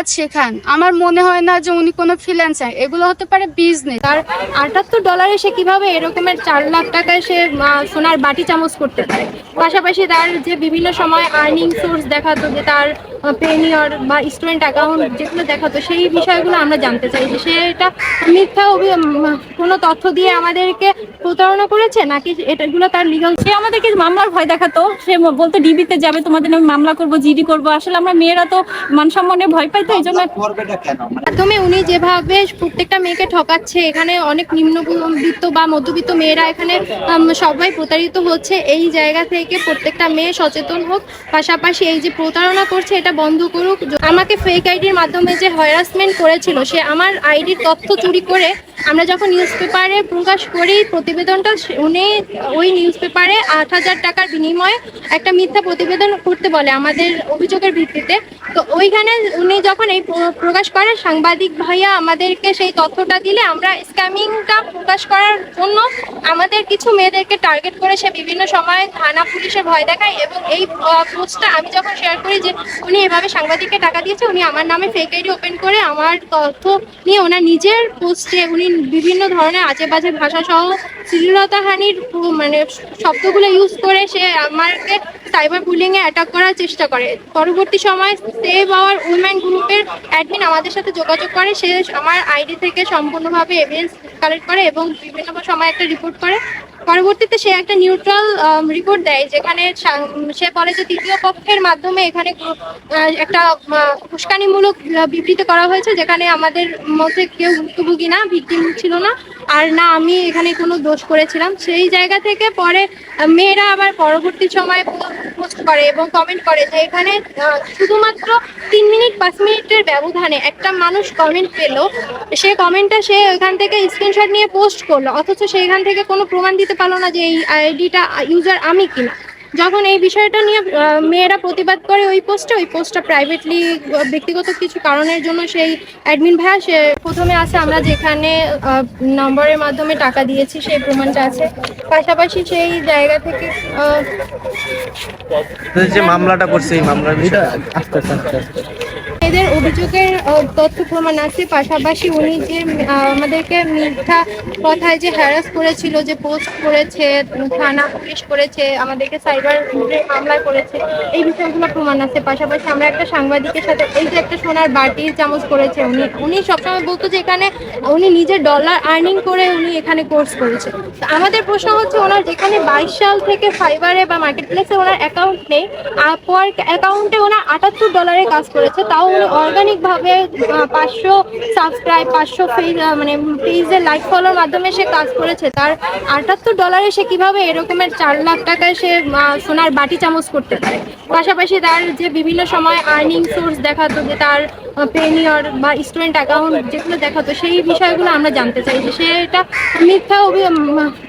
কাজ শেখান। আমার মনে হয় না যে উনি কোনো ফ্রিল্যান্সার এগুলো হতে পারে বিজনেস তার আটাত্তর ডলারে সে কীভাবে এরকমের চার লাখ টাকায় সে সোনার বাটি চামচ করতে পারে? পাশাপাশি তার যে বিভিন্ন সময় আর্নিং সোর্স দেখাতো যে তার পেনিয়র বা স্টুডেন্ট অ্যাকাউন্ট যেগুলো দেখাতো সেই বিষয়গুলো আমরা জানতে চাই যে সে এটা মিথ্যা কোনো তথ্য দিয়ে আমাদেরকে প্রতারণা করেছে নাকি এটাগুলো তার লিগাল সে আমাদেরকে মামলার ভয় দেখাতো। সে বলতো ডিবিতে যাবে তোমাদের নামে মামলা করব জিডি করব। আসলে আমরা মেয়েরা তো মান সম্মানে ভয় পাই তো এই জন্য মানে মাধ্যমে উনি যেভাবে প্রত্যেকটা মেয়েকে ঠকাচ্ছে এখানে অনেক নিম্নবিত্ত বা মধ্যবিত্ত মেয়েরা এখানে সবাই প্রতারিত হচ্ছে। এই জায়গা থেকে প্রত্যেকটা মেয়ে সচেতন হোক। পাশাপাশি এই যে প্রতারণা করছে এটা বন্ধ করুক। আমাকে ফেক আইডির মাধ্যমে যে হ্যারাসমেন্ট করেছিল, সে আমার আইডির তথ্য চুরি করে আমরা যখন নিউজ পেপারে প্রকাশ করি, প্রতিবেদনটা উনি ওই নিউজ পেপারে আট হাজার টাকার বিনিময়ে একটা মিথ্যা প্রতিবেদন করতে বলে আমাদের অভিযোগের ভিত্তিতে। তো ওইখানে উনি যখন এই প্রকাশ করে, সাংবাদিক ভাইয়া আমাদেরকে সেই তথ্যটা দিলে আমরা স্ক্যামিংটা প্রকাশ করার জন্য আমাদের কিছু মেয়েদেরকে টার্গেট করে সে বিভিন্ন সময় থানা পুলিশের ভয় দেখায় এবং এই পোস্টটা আমি যখন শেয়ার করি যে উনি এভাবে সাংবাদিককে টাকা দিয়েছে, উনি আমার নামে ফেক আইডি ওপেন করে আমার তথ্য নিয়ে ওনার নিজের পোস্টে উনি বিভিন্ন ধরনের আজে বাজে ভাষা সহ শ্লীলতাহানির হানির মানে শব্দগুলো ইউজ করে সে আমাকে সাইবার বুলিং এ অ্যাটাক করার চেষ্টা করে। পরবর্তী সময় সেভ আওয়ার উইমেন গ্রুপের অ্যাডমিন আমাদের সাথে যোগাযোগ করে। সে আমার আইডি থেকে সম্পূর্ণভাবে এভিডেন্স কালেক্ট করে এবং বিভিন্ন সময় একটা রিপোর্ট করে। পরবর্তীতে সে একটা নিউট্রাল রিপোর্ট দেয় যেখানে সে বলে যে তৃতীয় পক্ষের মাধ্যমে এখানে একটা উস্কানিমূলক বিবৃতি করা হয়েছে যেখানে আমাদের মধ্যে কেউ ভুক্তভোগী না ভিকটিম ছিল না, আর না, আমি এখানে কোনো দোষ করেছিলাম। সেই জায়গা থেকে পরে মেয়েরা আবার পরবর্তী সময় করে এবং কমেন্ট করে যে এখানে শুধুমাত্র তিন মিনিট, পাঁচ মিনিটের ব্যবধানে একটা মানুষ কমেন্ট পেল। সে কমেন্টটা সে ওইখান থেকে স্ক্রিনশট নিয়ে পোস্ট করল। অথচ সেইখান থেকে কোনো প্রমাণ দিতে পারল না যে এই আইডিটা ইউজার আমি কিনা। যখন এই বিষয়টা নিয়ে মেয়েরা প্রতিবাদ করে ওই পোস্টে ওই পোস্টটা প্রাইভেটলি ব্যক্তিগত কিছু কারণের জন্য সেই অ্যাডমিন ভাইয়া সে প্রথমে আছে আমরা যেখানে নম্বরের মাধ্যমে টাকা দিয়েছি সেই প্রমাণটা আছে। পাশাপাশি সেই জায়গা থেকে যে মামলাটা করছে এই মামলার বিষয়ে। এদের অভিযোগের তথ্য প্রমাণ আছে। পাশাপাশি উনি যে আমাদেরকে মিথ্যা কথায় যে হ্যারাস করেছিল, যে পোস্ট করেছে, থানা পুলিশ করেছে, আমাদেরকে সাইবার মামলায় করেছে, এই বিষয়গুলো প্রমাণ আছে। পাশাপাশি আমরা একটা সাংবাদিকের সাথে, এই যে একটা সোনার বাটি চামচ করেছে উনি উনি সবসময় বলতো যে এখানে উনি নিজের ডলার আর্নিং করে উনি এখানে কোর্স করেছে। আমাদের প্রশ্ন হচ্ছে, ওনার যেখানে বাইশ সাল থেকে ফাইবারে বা মার্কেট প্লেসে ওনার অ্যাকাউন্ট নেই আপওয়ার অ্যাকাউন্টে ওনার আটাত্তর ডলারে কাজ করেছে, তাও উনি অর্গানিক ভাবে পাঁচশো সাবস্ক্রাইব পাঁচশো মানে পেজে লাইক ফলোর মাধ্যমে সে কাজ করেছে। তার আটাত্তর ডলারে সে কীভাবে এরকমের চার লাখ টাকায় সে সোনার বাটি চামচ করতে পারে? পাশাপাশি তার যে বিভিন্ন সময় আর্নিং সোর্স দেখাতো, যে তার পেনিয়র বা স্টুডেন্ট অ্যাকাউন্ট যেগুলো দেখাতো, সেই বিষয়গুলো আমরা জানতে চাই যে সে এটা মিথ্যা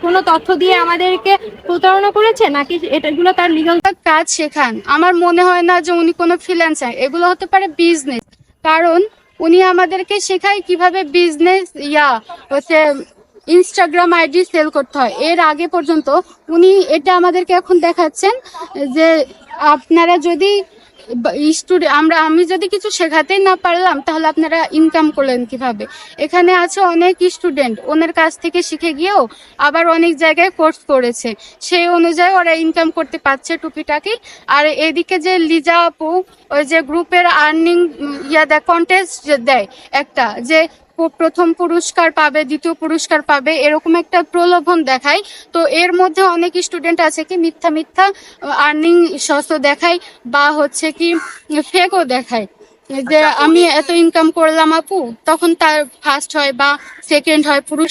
কোনো তথ্য দিয়ে আমাদেরকে প্রতারণা করেছে? নাকি এটাগুলো তার লিগাল কাজ শেখান। আমার মনে হয় না যে উনি কোনো ফ্রিল্যান্সার এগুলো হতে পারে বিজনেস কারণ উনি আমাদেরকে শেখায় কীভাবে বিজনেস ইয়া, হচ্ছে ইনস্টাগ্রাম আইডি সেল করতে হয়। এর আগে পর্যন্ত উনি এটা আমাদেরকে এখন দেখাচ্ছেন যে আপনারা যদি আমরা, আমি যদি কিছু শেখাতে না পারলাম, তাহলে আপনারা ইনকাম করলেন কীভাবে? এখানে আছে অনেক স্টুডেন্ট ওনার কাছ থেকে শিখে গিয়েও আবার অনেক জায়গায় কোর্স করেছে। সেই অনুযায়ী ওরা ইনকাম করতে পারছে টুপিটাকে আর এদিকে যে লিজা আপু, ওই যে গ্রুপের আর্নিং ইয়া দেয় কন্টেস্ট দেয় একটা, যে প্রথম পুরস্কার পাবে, দ্বিতীয় পুরস্কার পাবে, এরকম একটা প্রলোভন দেখায়। তো এর মধ্যে অনেক স্টুডেন্ট আছে কি মিথ্যা মিথ্যা আর্নিং সস্ত দেখায় বা হচ্ছে কি ফেকও দেখায়। যে আমি এত ইনকাম করলাম আপু তখন তার ফার্স্ট হয় বা সেকেন্ড হয় পুরুষ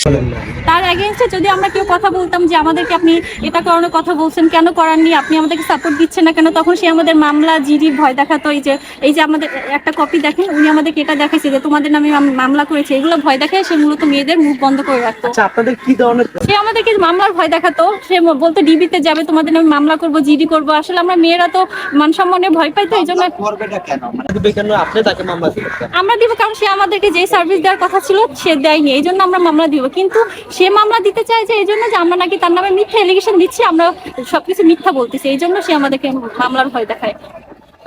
তার এগেনস্টে যদি আমরা কেউ কথা বলতাম যে আমাদেরকে আপনি এটা করানোর কথা বলছেন কেন করাননি? আপনি আমাদেরকে সাপোর্ট দিচ্ছেন না কেন? তখন সে আমাদের মামলা জিডির ভয় দেখাতো। এই যে এই যে আমাদের একটা কপি দেখেন উনি আমাদেরকে এটা দেখাইছে যে তোমাদের নামে মামলা করেছে। এগুলো ভয় দেখায় সে মূলত মেয়েদের মুখ বন্ধ করে রাখতো। আচ্ছা আপনাদের কি ধরনের সে আমাদেরকে মামলার ভয় দেখাতো। সে বলতো ডিবিতে যাবে তোমাদের নামে মামলা করব জিডি করব। আসলে আমরা মেয়েরা তো মান সম্মানে ভয় পাই তো এই জন্য করবেটা কেন? মানে কেন আপনি তাকে মামলা দিলেন আমরা দিব কারণ সে আমাদেরকে যে সার্ভিস দেওয়ার কথা ছিল সে দেয়নি। এই জন্য আমরা মামলা দিব। কিন্তু সে মামলা দিতে চায় যে এই জন্য যে আমরা নাকি তার নামে মিথ্যা এলিগেশন দিচ্ছি আমরা সবকিছু মিথ্যা বলতেছি। এই জন্য সে আমাদেরকে মামলার ভয় দেখায়।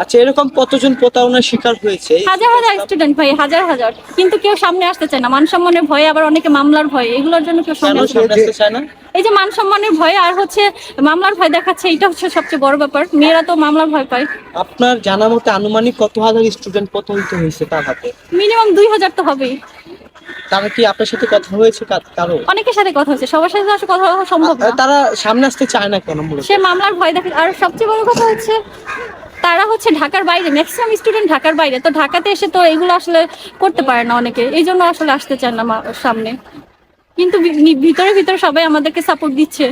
আচ্ছা এরকম কতজন প্রতারণার শিকার হয়েছে? হাজার হাজার স্টুডেন্ট ভাই হাজার হাজার। কিন্তু কেউ সামনে আসতে চায় না। মান সম্মানের ভয়ে আবার অনেকে মামলার ভয়ে। এগুলোর জন্য কেউ সামনে আসতে চায় না। এই যে মান সম্মানের ভয় আর হচ্ছে মামলার ভয় দেখাচ্ছে এটা হচ্ছে সবচেয়ে বড় ব্যাপার। মেয়েরা তো মামলার ভয় পায়। আপনার জানা মতে আনুমানিক কত হাজার স্টুডেন্ট প্রতারিত হয়েছে তার হাতে? মিনিমাম দুই হাজার তো হবেই। তারা কি আপনার সাথে কথা হয়েছে কারও? অনেকের সাথে কথা হচ্ছে সবার সাথে আসলে কথা বলা সম্ভব না। তারা সামনে আসতে চায় না কেন সে মামলার ভয় দেখে আর সবচেয়ে বড় কথা হচ্ছে তারা হচ্ছে ঢাকার বাইরে। ম্যাক্সিমাম স্টুডেন্ট ঢাকার বাইরে। তো ঢাকাতে এসে তো এগুলো আসলে করতে পারে না অনেকে। এই জন্য আসলে আসতে চায় না সামনে। কিন্তু ভিতরে ভিতরে সবাই আমাদেরকে সাপোর্ট দিচ্ছে।